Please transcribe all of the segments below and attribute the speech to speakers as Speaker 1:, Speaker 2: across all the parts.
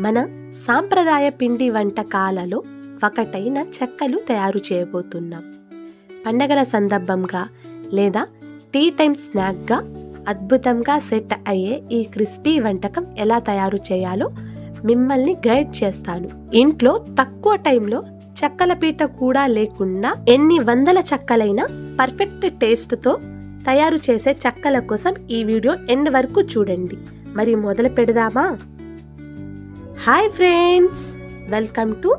Speaker 1: మన సాంప్రదాయ పిండి వంటకాలలో ఒకటైన చెక్కలు తయారు చేయబోతున్నాం. పండగల సందర్భంగా లేదా టీ టైం స్నాక్గా అద్భుతంగా సెట్ అయ్యే ఈ క్రిస్పీ వంటకం ఎలా తయారు చేయాలో మిమ్మల్ని గైడ్ చేస్తాను. ఇంట్లో తక్కువ టైంలో చెక్కల పీట కూడా లేకుండా ఎన్ని వందల చెక్కలైనా పర్ఫెక్ట్ టేస్ట్తో తయారు చేసే చెక్కల కోసం ఈ వీడియో ఎండ్ వరకు చూడండి. మరి మొదలు పెడదామా? Hi friends welcome to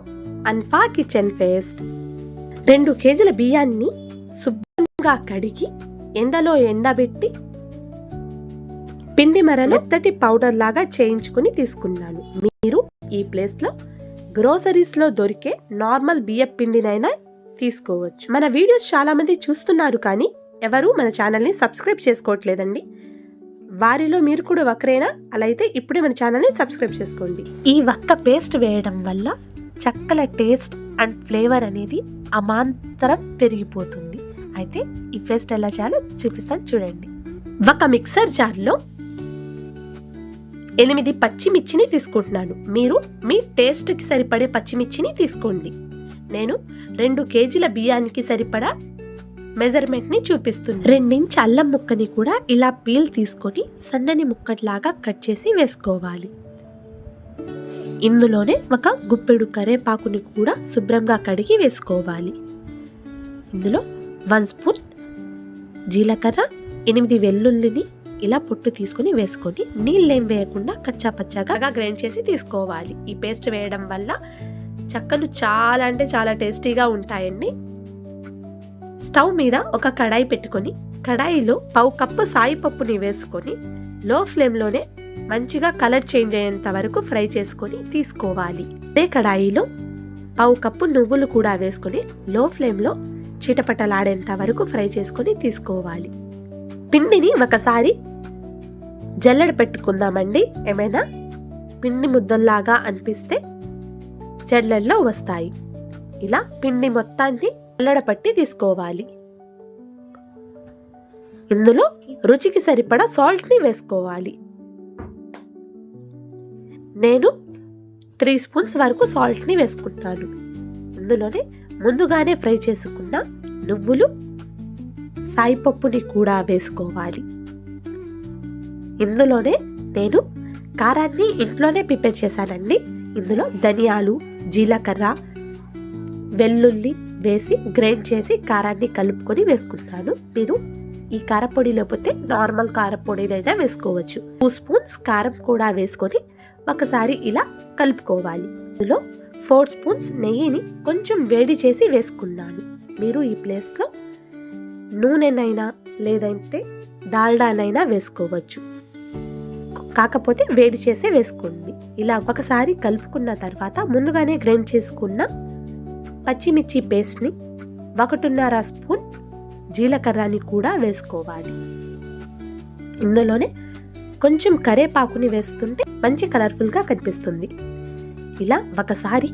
Speaker 1: Anfa kitchen fest రెండు కేజీల బియ్యాన్ని శుభ్రంగా కడిగి ఎండలో ఎండబెట్టి పిండి మరలు మెత్తటి పౌడర్ లాగా చేయించుకుని తీసుకున్నాను. మీరు ఈ ప్లేస్లో గ్రోసరీస్లో దొరికే నార్మల్ బియ్య పిండినైనా తీసుకోవచ్చు. మన వీడియోస్ చాలామంది చూస్తున్నారు కానీ ఎవరు మన ఛానల్ని సబ్స్క్రైబ్ చేసుకోవట్లేదండి. వారిలో మీరు కూడా ఒకరేనా అలా అయితే ఇప్పుడే మన ఛానల్ని సబ్స్క్రైబ్ చేసుకోండి. ఈ వక్క పేస్ట్ వేయడం వల్ల చక్కల టేస్ట్ అండ్ ఫ్లేవర్ అనేది అమాంతరం పెరిగిపోతుంది. అయితే ఈ పేస్ట్ ఎలా చేయాలో చూపిస్తాను చూడండి. ఒక మిక్సర్ జార్లో ఎనిమిది పచ్చిమిర్చిని తీసుకుంటున్నాను. మీరు మీ టేస్ట్కి సరిపడే పచ్చిమిర్చిని తీసుకోండి. నేను రెండు కేజీల బియ్యానికి సరిపడా మెజర్మెంట్ని చూపిస్తుంది. రెండించి అల్లం ముక్కని కూడా ఇలా పీల్ తీసుకొని సన్నని ముక్కట్లాగా కట్ చేసి వేసుకోవాలి. ఇందులోనే ఒక గుప్పెడు కరేపాకుని కూడా శుభ్రంగా కడిగి వేసుకోవాలి. ఇందులో వన్ స్పూన్ జీలకర్ర ఎనిమిది వెల్లుల్లిని ఇలా పొట్టు తీసుకుని వేసుకొని నీళ్ళేం వేయకుండా కచ్చా పచ్చాగా గ్రైండ్ చేసి తీసుకోవాలి. ఈ పేస్ట్ వేయడం వల్ల చక్కలు చాలా అంటే చాలా టేస్టీగా ఉంటాయండి. స్టవ్ మీద ఒక కడాయి పెట్టుకొని కడాయిలో పావు కప్పు సాయిపప్పుని వేసుకొని లో ఫ్లేమ్లోనే మంచిగా కలర్ చేంజ్ అయ్యేంత వరకు ఫ్రై చేసుకొని తీసుకోవాలి. అదే కడాయిలో పావు కప్పు నువ్వులు కూడా వేసుకొని లో ఫ్లేమ్లో చిటపటలాడేంత వరకు ఫ్రై చేసుకొని తీసుకోవాలి. పిండిని ఒకసారి జల్లెడ పెట్టుకుందామండి. ఏమైనా పిండి ముద్దల్లాగా అనిపిస్తే జల్లెడలో వస్తాయి. ఇలా పిండి మొత్తాన్ని పట్టి తీసుకోవాలి. ఇందులో రుచికి సరిపడా సాల్ట్ని వేసుకోవాలి. నేను త్రీ స్పూన్స్ వరకు సాల్ట్ని వేసుకుంటాను. ఇందులోనే ముందుగానే ఫ్రై చేసుకున్న నువ్వులు సాయిపప్పుని కూడా వేసుకోవాలి. ఇందులోనే నేను కారాన్ని ఇంట్లోనే ప్రిపేర్ చేశానండి. ఇందులో ధనియాలు జీలకర్ర వెల్లుల్లి వేసి గ్రైండ్ చేసి కారాన్ని కలుపుకొని వేసుకుంటాను. మీరు ఈ కారపొడి లేకపోతే నార్మల్ కారపొడినైనా వేసుకోవచ్చు. టూ స్పూన్స్ కారం కూడా వేసుకొని ఒకసారి ఇలా కలుపుకోవాలి. ఇందులో ఫోర్ స్పూన్స్ నెయ్యిని కొంచెం వేడి చేసి వేసుకున్నాను. మీరు ఈ ప్లేస్లో నూనెనైనా లేదంటే డాల్డానైనా వేసుకోవచ్చు. కాకపోతే వేడి చేసే వేసుకోండి. ఇలా ఒకసారి కలుపుకున్న తర్వాత ముందుగానే గ్రైండ్ చేసుకున్న పచ్చిమిర్చి పేస్ట్ని ఒకటిన్నర స్పూన్ జీలకర్రని కూడా వేసుకోవాలి. ఇందులోనే కొంచెం కరేపాకుని వేస్తుంటే మంచి కలర్ఫుల్గా కనిపిస్తుంది. ఇలా ఒకసారి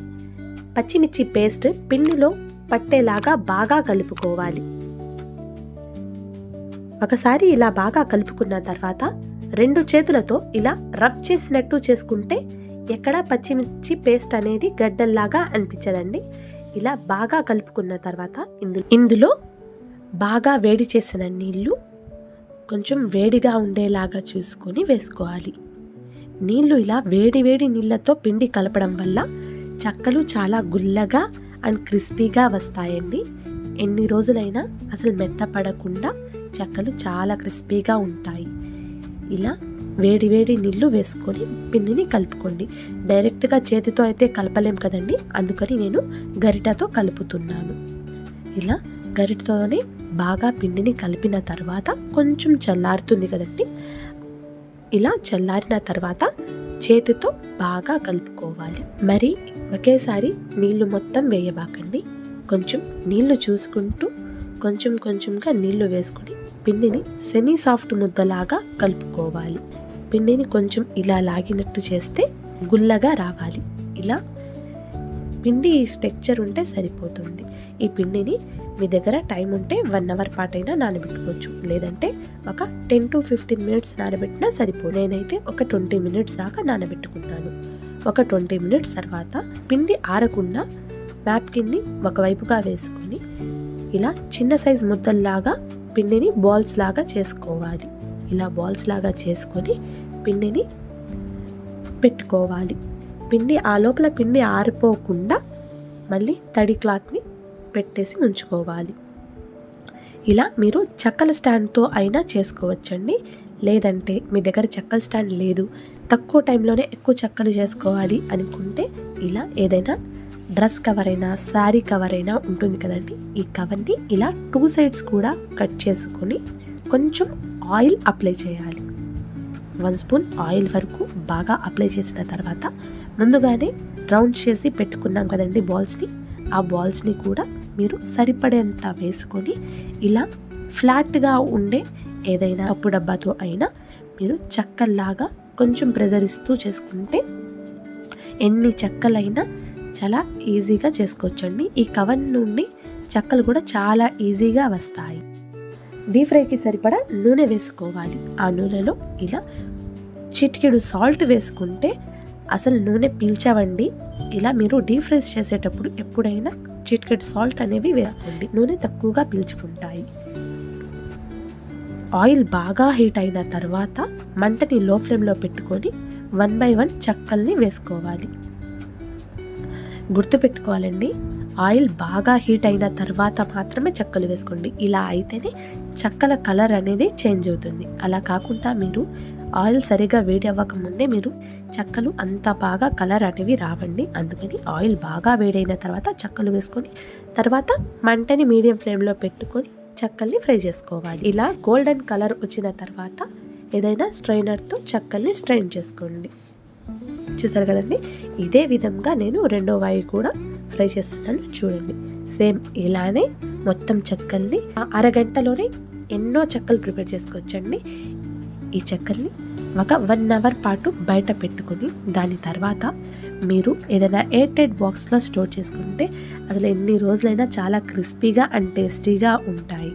Speaker 1: పచ్చిమిర్చి పేస్ట్ పిండిలో పట్టేలాగా బాగా కలుపుకోవాలి. ఒకసారి ఇలా బాగా కలుపుకున్న తర్వాత రెండు చేతులతో ఇలా రబ్ చేసినట్టు చేసుకుంటే ఎక్కడ పచ్చిమిర్చి పేస్ట్ అనేది గడ్డల్లాగా అనిపించదండి. ఇలా బాగా కలుపుకున్న తర్వాత ఇందులో ఇందులో బాగా వేడి చేసిన నీళ్ళు కొంచెం వేడిగా ఉండేలాగా చూసుకొని వేసుకోవాలి. నీళ్ళు ఇలా వేడి వేడి నీళ్ళతో పిండి కలపడం వల్ల చక్కలు చాలా గుల్లగా అండ్ క్రిస్పీగా వస్తాయండి. ఎన్ని రోజులైనా అసలు మెత్తపడకుండా చెక్కలు చాలా క్రిస్పీగా ఉంటాయి. ఇలా వేడి వేడి నీళ్ళు వేసుకొని పిండిని కలుపుకోండి. డైరెక్ట్గా చేతితో అయితే కలపలేం కదండి? అందుకని నేను గరిటతో కలుపుతున్నాను. ఇలా గరిటతోనే బాగా పిండిని కలిపిన తర్వాత కొంచెం చల్లారుతుంది కదండి? ఇలా చల్లారిన తర్వాత చేతితో బాగా కలుపుకోవాలి. మరి ఒకేసారి నీళ్ళు మొత్తం వేయబాకండి. కొంచెం నీళ్ళు చూసుకుంటూ కొంచెం కొంచెంగా నీళ్ళు వేసుకుని పిండిని సెమీ సాఫ్ట్ ముద్దలాగా కలుపుకోవాలి. పిండిని కొంచెం ఇలా లాగినట్టు చేస్తే గుల్లగా రావాలి. ఇలా పిండి స్ట్రక్చర్ ఉంటే సరిపోతుంది. ఈ పిండిని మీ దగ్గర టైం ఉంటే వన్ అవర్ పాటైనా నానబెట్టుకోవచ్చు. లేదంటే ఒక టెన్ టు ఫిఫ్టీన్ మినిట్స్ నానబెట్టినా సరిపోదు. నేనైతే ఒక ట్వంటీ మినిట్స్ దాకా నానబెట్టుకున్నాను ఒక ట్వంటీ మినిట్స్ తర్వాత పిండి ఆరకుండా మ్యాప్కిన్ని ఒకవైపుగా వేసుకొని ఇలా చిన్న సైజ్ ముద్దల్లాగా పిండిని బాల్స్ లాగా చేసుకోవాలి. ఇలా బాల్స్ లాగా చేసుకొని పిండిని పెట్టుకోవాలి. పిండి ఆ లోపల పిండి ఆరిపోకుండా మళ్ళీ తడి క్లాత్ని పెట్టేసి ఉంచుకోవాలి. ఇలా మీరు చెక్కల స్టాండ్తో అయినా చేసుకోవచ్చండి. లేదంటే మీ దగ్గర చెక్కల స్టాండ్ లేదు. తక్కువ టైంలోనే ఎక్కువ చెక్కలు చేసుకోవాలి అనుకుంటే ఇలా ఏదైనా డ్రెస్ కవర్ అయినా శారీ కవర్ అయినా ఉంటుంది కదండి. ఈ కవర్ని ఇలా టూ సైడ్స్ కూడా కట్ చేసుకొని కొంచెం ఆయిల్ అప్లై చేయాలి. వన్ స్పూన్ ఆయిల్ వరకు బాగా అప్లై చేసిన తర్వాత ముందుగానే రౌండ్ చేసి పెట్టుకున్నాం కదండి బాల్స్ని. ఆ బాల్స్ని కూడా మీరు సరిపడేంత వేసుకొని ఇలా ఫ్లాట్గా ఉండే ఏదైనా అప్పు డబ్బాతో అయినా మీరు చెక్కల్లాగా కొంచెం ప్రెజర్ ఇస్తూ చేసుకుంటే ఎన్ని చెక్కలైనా చాలా ఈజీగా చేసుకోవచ్చండి. ఈ కవర్ నుండి చెక్కలు కూడా చాలా ఈజీగా వస్తాయి. డీప్ ఫ్రైకి సరిపడా నూనె వేసుకోవాలి. ఆ నూనెలో ఇలా చిటికెడు సాల్ట్ వేసుకుంటే అసలు నూనె పీల్చవండి. ఇలా మీరు డీప్ ఫ్రైస్ చేసేటప్పుడు ఎప్పుడైనా చిటికెడు సాల్ట్ అనేవి వేసుకోండి. నూనె తక్కువగా పీల్చుకుంటాయి. ఆయిల్ బాగా హీట్ అయిన తర్వాత మంటని లో ఫ్లేమ్లో పెట్టుకొని వన్ బై వన్ చెక్కల్ని వేసుకోవాలి. గుర్తుపెట్టుకోవాలండి ఆయిల్ బాగా హీట్ అయిన తర్వాత మాత్రమే చెక్కలు వేసుకోండి. ఇలా అయితేనే చక్కల కలర్ అనేది చేంజ్ అవుతుంది. అలా కాకుండా మీరు ఆయిల్ సరిగా వేడి అవ్వక ముందే మీరు చెక్కలు అంత బాగా కలర్ అనేవి రావండి. అందుకని ఆయిల్ బాగా వేడైన తర్వాత చెక్కలు వేసుకొని తర్వాత మంటని మీడియం ఫ్లేమ్లో పెట్టుకొని చెక్కల్ని ఫ్రై చేసుకోవాలి. ఇలా గోల్డెన్ కలర్ వచ్చిన తర్వాత ఏదైనా స్ట్రైనర్తో చెక్కల్ని స్ట్రైన్ చేసుకోండి. చూసారు కదండి? ఇదే విధంగా నేను రెండో వాయి కూడా ఫ్రై చేస్తున్నాను. చూడండి. సేమ్ ఇలానే మొత్తం చెక్కల్ని అరగంటలోనే ఎన్నో చెక్కలు ప్రిపేర్ చేసుకోవచ్చండి. ఈ చెక్కల్ని ఒక వన్ అవర్ పాటు బయట పెట్టుకుని దాని తర్వాత మీరు ఏదైనా ఎయిర్టైట్ బాక్స్లో స్టోర్ చేసుకుంటే అసలు ఎన్ని రోజులైనా చాలా క్రిస్పీగా అండ్ టేస్టీగా ఉంటాయి.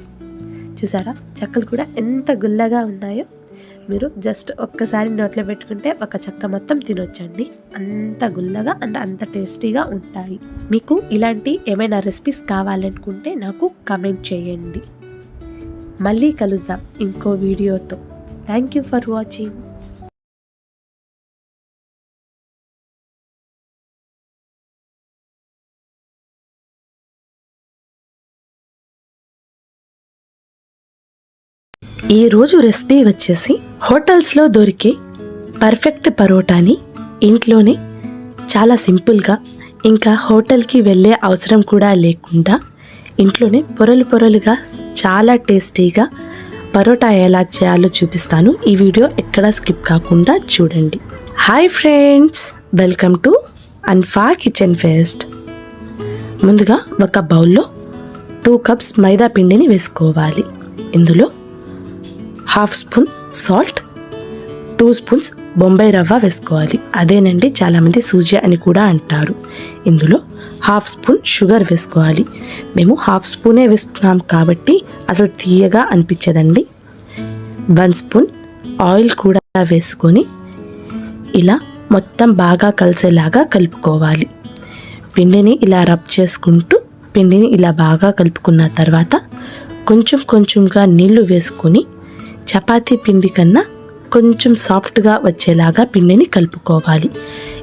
Speaker 1: చూసారా? చెక్కలు కూడా ఎంత గుల్లగా ఉన్నాయో మీరు జస్ట్ ఒక్కసారి నోట్లో పెట్టుకుంటే ఒక చెక్క మొత్తం తినొచ్చండి. అంత గుల్లగా అండ్ అంత టేస్టీగా ఉంటాయి. మీకు ఇలాంటి ఏమైనా రెసిపీస్ కావాలనుకుంటే నాకు కమెంట్ చేయండి. మళ్ళీ కలుద్దాం ఇంకో వీడియోతో. Thank you for watching. ఈరోజు రెసిపీ వచ్చేసి హోటల్స్లో దొరికే పర్ఫెక్ట్ పరోటాని ఇంట్లోనే చాలా సింపుల్గా ఇంకా హోటల్కి వెళ్ళే అవసరం కూడా లేకుండా ఇంట్లోనే పొరలు పొరలుగా చాలా టేస్టీగా పరోటా ఎలా చేయాలో చూపిస్తాను. ఈ వీడియో ఎక్కడ స్కిప్ కాకుండా చూడండి. Hi friends welcome to Anfa kitchen fest ముందుగా ఒక బౌల్లో టూ కప్స్ మైదా పిండిని వేసుకోవాలి. ఇందులో half spoon salt two spoons Bombay rava వేసుకోవాలి. అదేనండి చాలామంది సూజీ అని కూడా అంటారు. ఇందులో హాఫ్ స్పూన్ షుగర్ వేసుకోవాలి. మేము హాఫ్ స్పూనే వేస్తున్నాం కాబట్టి అసలు తీయగా అనిపించదండి. వన్ స్పూన్ ఆయిల్ కూడా వేసుకొని ఇలా మొత్తం బాగా కలిసేలాగా కలుపుకోవాలి. పిండిని ఇలా రబ్ చేసుకుంటూ పిండిని ఇలా బాగా కలుపుకున్న తర్వాత కొంచెం కొంచెంగా నీళ్ళు వేసుకొని చపాతీ పిండి కన్నా కొంచెం సాఫ్ట్గా వచ్చేలాగా పిండిని కలుపుకోవాలి.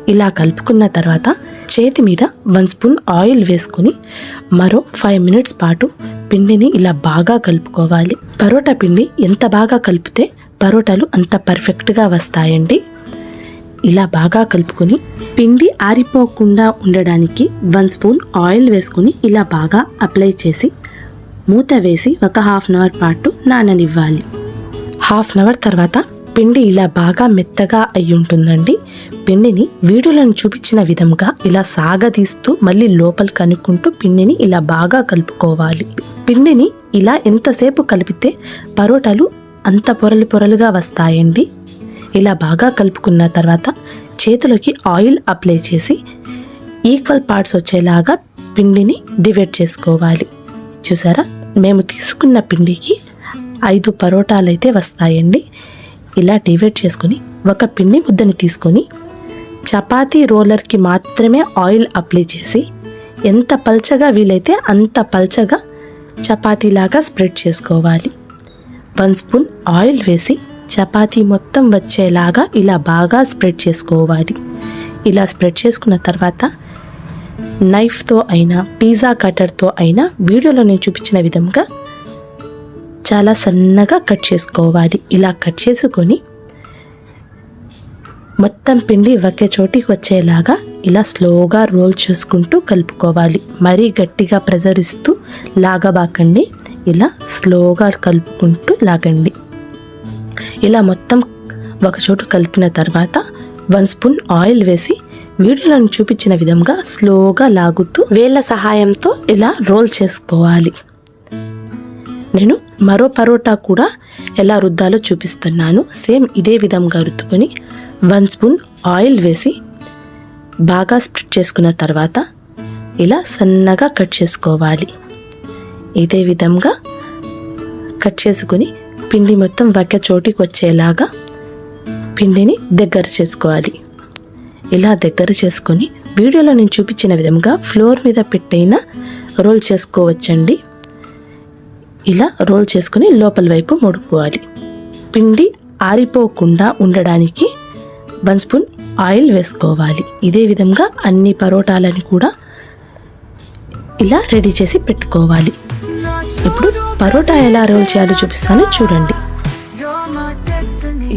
Speaker 1: ఇలా కలుపుకున్న తర్వాత చేతి మీద వన్ స్పూన్ ఆయిల్ వేసుకుని మరో ఫైవ్ మినిట్స్ పాటు పిండిని ఇలా బాగా కలుపుకోవాలి. పరోటా పిండి ఎంత బాగా కలిపితే పరోటాలు అంత పర్ఫెక్ట్గా వస్తాయండి. ఇలా బాగా కలుపుకొని పిండి ఆరిపోకుండా ఉండడానికి వన్ స్పూన్ ఆయిల్ వేసుకుని ఇలా బాగా అప్లై చేసి మూత వేసి ఒక హాఫ్ అన్ అవర్ పాటు నాననివ్వాలి. హాఫ్ అన్ అవర్ తర్వాత పిండి ఇలా బాగా మెత్తగా అయి ఉంటుందండి పిండిని వీడియోలను చూపించిన విధంగా ఇలా సాగదీస్తూ మళ్ళీ లోపల కనుక్కుంటూ పిండిని ఇలా బాగా కలుపుకోవాలి. పిండిని ఇలా ఎంతసేపు కలిపితే పరోటాలు అంత పొరలు పొరలుగా వస్తాయండి. ఇలా బాగా కలుపుకున్న తర్వాత చేతులకి ఆయిల్ అప్లై చేసి ఈక్వల్ పార్ట్స్ వచ్చేలాగా పిండిని డివైడ్ చేసుకోవాలి. చూసారా? మేము తీసుకున్న పిండికి ఐదు పరోటాలు అయితే వస్తాయండి. ఇలా డివైడ్ చేసుకొని ఒక పిండి ముద్దని తీసుకొని చపాతీ రోలర్కి మాత్రమే ఆయిల్ అప్లై చేసి ఎంత పల్చగా వీలైతే అంత పల్చగా చపాతీలాగా స్ప్రెడ్ చేసుకోవాలి. వన్ స్పూన్ ఆయిల్ వేసి చపాతీ మొత్తం వచ్చేలాగా ఇలా బాగా స్ప్రెడ్ చేసుకోవాలి. ఇలా స్ప్రెడ్ చేసుకున్న తర్వాత నైఫ్తో అయినా పిజ్జా కట్టర్తో అయినా వీడియోలో నేను చూపించిన విధంగా చాలా సన్నగా కట్ చేసుకోవాలి. ఇలా కట్ చేసుకొని మొత్తం పిండి ఒకే చోటికి వచ్చేలాగా ఇలా స్లోగా రోల్ చేసుకుంటూ కలుపుకోవాలి. మరీ గట్టిగా ప్రెజర్ ఇస్తూ లాగబాకండి. ఇలా స్లోగా కలుపుకుంటూ లాగండి. ఇలా మొత్తం ఒకచోటు కలిపిన తర్వాత వన్ స్పూన్ ఆయిల్ వేసి వీడియోలను చూపించిన విధంగా స్లోగా లాగుతూ వేళ్ళ సహాయంతో ఇలా రోల్ చేసుకోవాలి. నేను మరో పరోటా కూడా ఎలా రుద్దాలో చూపిస్తున్నాను. సేమ్ ఇదే విధంగా రుద్దుకొని వన్ స్పూన్ ఆయిల్ వేసి బాగా స్ప్రెడ్ చేసుకున్న తర్వాత ఇలా సన్నగా కట్ చేసుకోవాలి. ఇదే విధంగా కట్ చేసుకుని పిండి మొత్తం ఒకే చోటికి వచ్చేలాగా పిండిని దగ్గర చేసుకోవాలి. ఇలా దగ్గర చేసుకొని వీడియోలో నేను చూపించిన విధంగా ఫ్లోర్ మీద పెట్టైనా రోల్ చేసుకోవచ్చండి. ఇలా రోల్ చేసుకుని లోపల వైపు ముడుకోవాలి పిండి ఆరిపోకుండా ఉండడానికి వన్ స్పూన్ ఆయిల్ వేసుకోవాలి. ఇదే విధంగా అన్ని పరోటాలని కూడా ఇలా రెడీ చేసి పెట్టుకోవాలి. ఇప్పుడు పరోటా ఎలా రోల్ చేయాలో చూపిస్తాను చూడండి.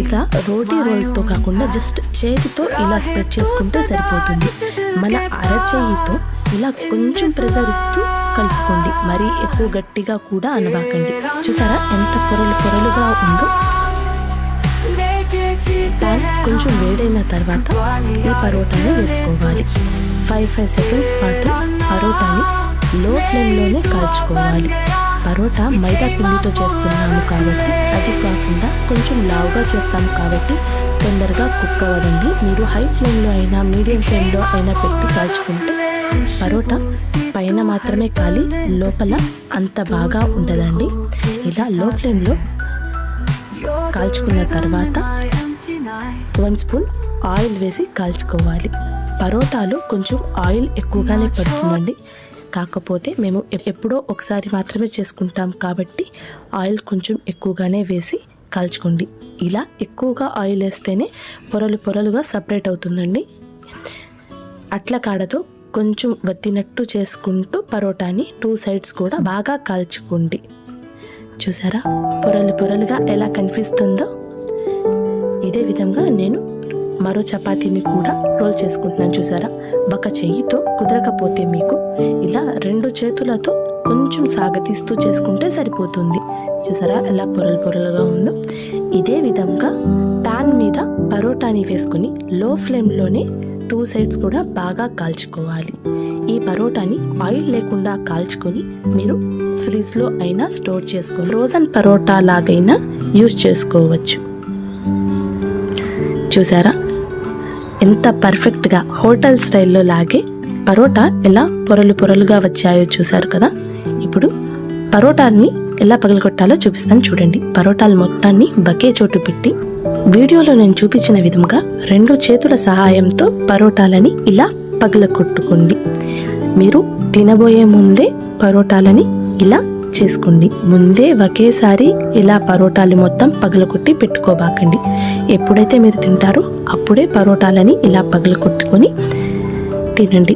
Speaker 1: ఇలా రోటీ రోల్తో కాకుండా జస్ట్ చేతితో ఇలా స్ప్రెడ్ చేసుకుంటే సరిపోతుంది. మన అరచేయితో ఇలా కొంచెం ప్రెజర్ ఇస్తూ కలుపుకోండి. మరీ ఎక్కువ గట్టిగా కూడా అనబాకండి. చూసారా ఎంత పొరలు పొరలుగా ఉందో? ప్యాన్ కొంచెం వేడైన తర్వాత ఈ పరోటాని వేసుకోవాలి. ఫైవ్ ఫైవ్ సెకండ్స్ పాటు పరోటాని లో ఫ్లేమ్లోనే కాల్చుకోవాలి. పరోటా మైదా పిండితో చేస్తున్నాము కాబట్టి అది కాకుండా కొంచెం లావుగా చేస్తాము కాబట్టి తొందరగా కుక్ అవ్వదండి. మీరు హై ఫ్లేమ్లో అయినా మీడియం ఫ్లేమ్లో అయినా పెట్టి కాల్చుకుంటే పరోటా పైన మాత్రమే కాలి లోపల అంత బాగా ఉండదండి. ఇలా లో ఫ్లేమ్లో కాల్చుకున్న తర్వాత వన్ స్పూన్ ఆయిల్ వేసి కాల్చుకోవాలి. పరోటాలు కొంచెం ఆయిల్ ఎక్కువగానే పడుతుందండి. కాకపోతే మేము ఎప్పుడో ఒకసారి మాత్రమే చేసుకుంటాం కాబట్టి ఆయిల్ కొంచెం ఎక్కువగానే వేసి కాల్చుకోండి. ఇలా ఎక్కువగా ఆయిల్ వేస్తేనే పొరలు పొరలుగా సపరేట్ అవుతుందండి. అట్ల కాడతో కొంచెం వత్తినట్టు చేసుకుంటూ పరోటాని టూ సైడ్స్ కూడా బాగా కాల్చుకోండి. చూసారా? పొరలు పొరలుగా ఎలా కనిపిస్తుందో? ఇదే విధంగా నేను మరో చపాతీని కూడా రోల్ చేసుకుంటున్నాను చూసారా? ఒక చెయ్యితో కుదరకపోతే మీకు ఇలా రెండు చేతులతో కొంచెం సాగతీస్తూ చేసుకుంటే సరిపోతుంది. చూసారా? ఎలా పొరలు పొరలుగా ఉందో. ఇదే విధంగా పాన్ మీద పరోటాని వేసుకుని లో ఫ్లేమ్లోనే టూ సైడ్స్ కూడా బాగా కాల్చుకోవాలి. ఈ పరోటాని ఆయిల్ లేకుండా కాల్చుకొని మీరు ఫ్రిడ్జ్లో అయినా స్టోర్ చేసుకో ఫ్రోజన్ పరోటా లాగైనా యూస్ చేసుకోవచ్చు. చూసారా? ఎంత పర్ఫెక్ట్గా హోటల్ స్టైల్లో లాగే పరోటా ఎలా పొరలు పొరలుగా వచ్చాయో చూశారు కదా? ఇప్పుడు పరోటాని ఎలా పగలగొట్టాలో చూపిస్తాను చూడండి. పరోటాలు మొత్తాన్ని బకే చోటు పెట్టి వీడియోలో నేను చూపించిన విధంగా రెండు చేతుల సహాయంతో పరోటాలని ఇలా పగలగొట్టుకోండి. మీరు తినబోయే ముందే పరోటాలని ఇలా చేసుకోండి. ముందే ఒకేసారి ఇలా పరోటాలు మొత్తం పగలగొట్టి పెట్టుకోబాకండి. ఎప్పుడైతే మీరు తింటారో అప్పుడే పరోటాలని ఇలా పగలగొట్టుకొని తినండి.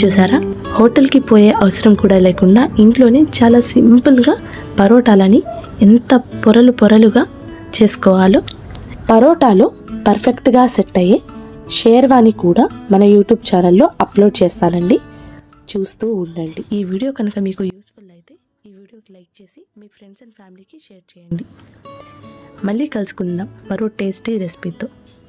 Speaker 1: చూసారా? హోటల్కి పోయే అవసరం కూడా లేకుండా ఇంట్లోనే చాలా సింపుల్గా పరోటాలని ఎంత పొరలు పొరలుగా చేసుకోవాలో. పరోటాలో పర్ఫెక్ట్గా సెట్ అయ్యే షేర్వాని కూడా మన యూట్యూబ్ ఛానల్లో అప్లోడ్ చేస్తానండి. చూస్తూ ఉండండి. ఈ వీడియో కనుక మీకు యూస్ఫుల్ అయితే ఈ వీడియోకి లైక్ చేసి మీ ఫ్రెండ్స్ అండ్ ఫ్యామిలీకి షేర్ చేయండి. మళ్ళీ కలుసుకుందాం మరో టేస్టీ రెసిపీతో.